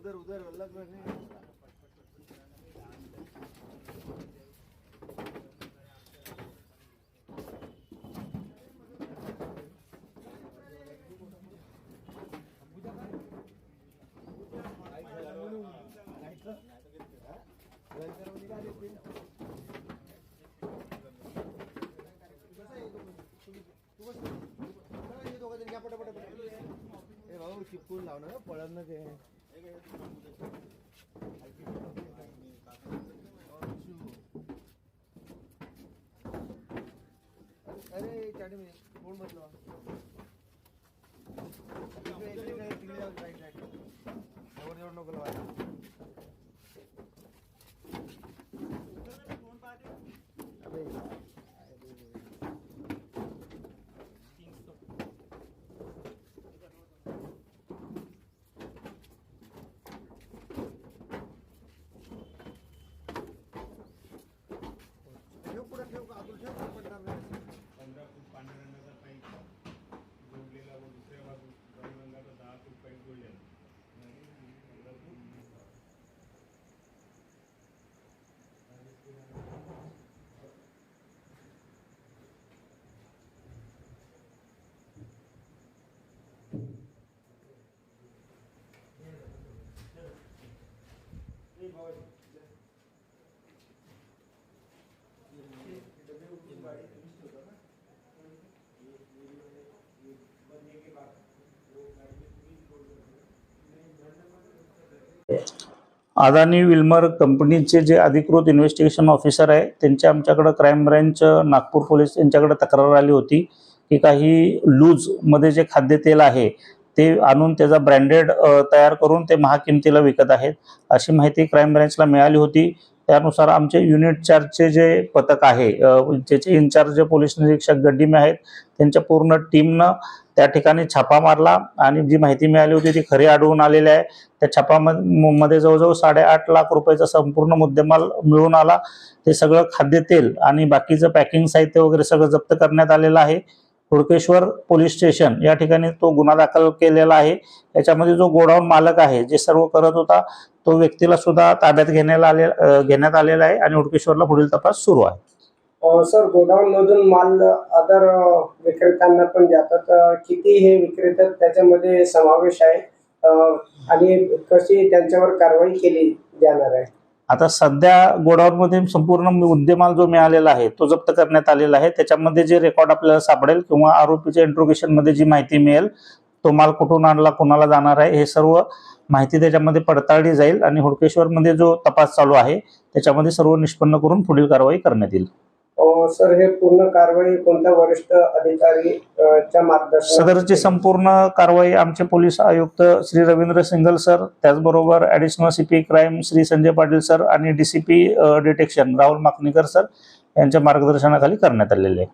उधर उधर अलग रहने ए भाऊ चिपकून लावणार ना पळत ना ते. अरे चाटी मी कोण म्हटलं. तिकडे राईट राईट जवळ जवळ नको लावायला. अदानी विल्मर कंपनीचे जे अधिकृत इन्व्हेस्टिगेशन ऑफिसर आहे त्यांच्या आमच्याकडं क्राईम ब्रँच नागपूर पोलीस यांच्याकडे तक्रार आली होती की काही लूजमध्ये जे खाद्यतेल आहे ते आणून त्याचा ब्रँडेड तयार करून ते महाकिमतीला विकत आहेत. अशी माहिती क्राईम ब्रँचला मिळाली होती. त्यानुसार आमचे युनिट चार्जचे जे पथक आहे ज्याचे इन्चार्ज जे पोलीस निरीक्षक गड्डीमे आहेत त्यांच्या पूर्ण टीमनं त्या ठिकाणी छापा मारला आणि जी माहिती मिळाली होती ती खरी आढळून आलेली आहे. त्या छापामध्ये जवळजवळ साडेआठ लाख रुपयाचा संपूर्ण मुद्देमाल मिळून आला. ते सगळं खाद्यतेल आणि बाकीचं पॅकिंग साहित्य वगैरे सगळं जप्त करण्यात आलेलं आहे. हुडकेश्वर पोलीस स्टेशन या ठिकाणी तो गुन्हा दाखल केलेला आहे. त्याच्यामध्ये जो गोडाऊन मालक आहे जे सर्व करत होता तो व्यक्तीला सुद्धा ताब्यात घेण्यात आले घेण्यात आलेला आहे आणि हुडकेश्वरला पुढील तपास सुरू आहे. सर गोडाऊन मधून माल अदर विक्रेत्यांना पण जातात किती हे विक्रेते त्याच्यामध्ये समावेश आहे? आणि कशी त्यांच्यावर कारवाई केली जाणार आहे? आता सध्या गोडाऊनमध्ये संपूर्ण मुद्देमाल जो मिळालेला आहे तो जप्त करण्यात आलेला आहे. त्याच्यामध्ये जे रेकॉर्ड आपल्याला सापडेल किंवा आरोपीच्या इंट्रोगेशनमध्ये जी माहिती मिळेल तो माल कुठून आणला कोणाला जाणार आहे हे सर्व माहिती त्याच्यामध्ये पडताळली जाईल आणि हुडकेश्वरमध्ये जो तपास चालू आहे त्याच्यामध्ये सर्व निष्पन्न करून पुढील कारवाई करण्यात येईल. सर हे पूर्ण कारवाई कोणत्या वरिष्ठ अधिकारी च्या मार्गदर्शन सदरची संपूर्ण कारवाई आमचे पोलीस आयुक्त श्री रवींद्र सिंगल सर त्याचबरोबर additional C P crime Shri Sanjay Patil sir आणि D C P detection Rahul Makanikar sir यांच्या मार्गदर्शनाखाली करण्यात आलेले आहे.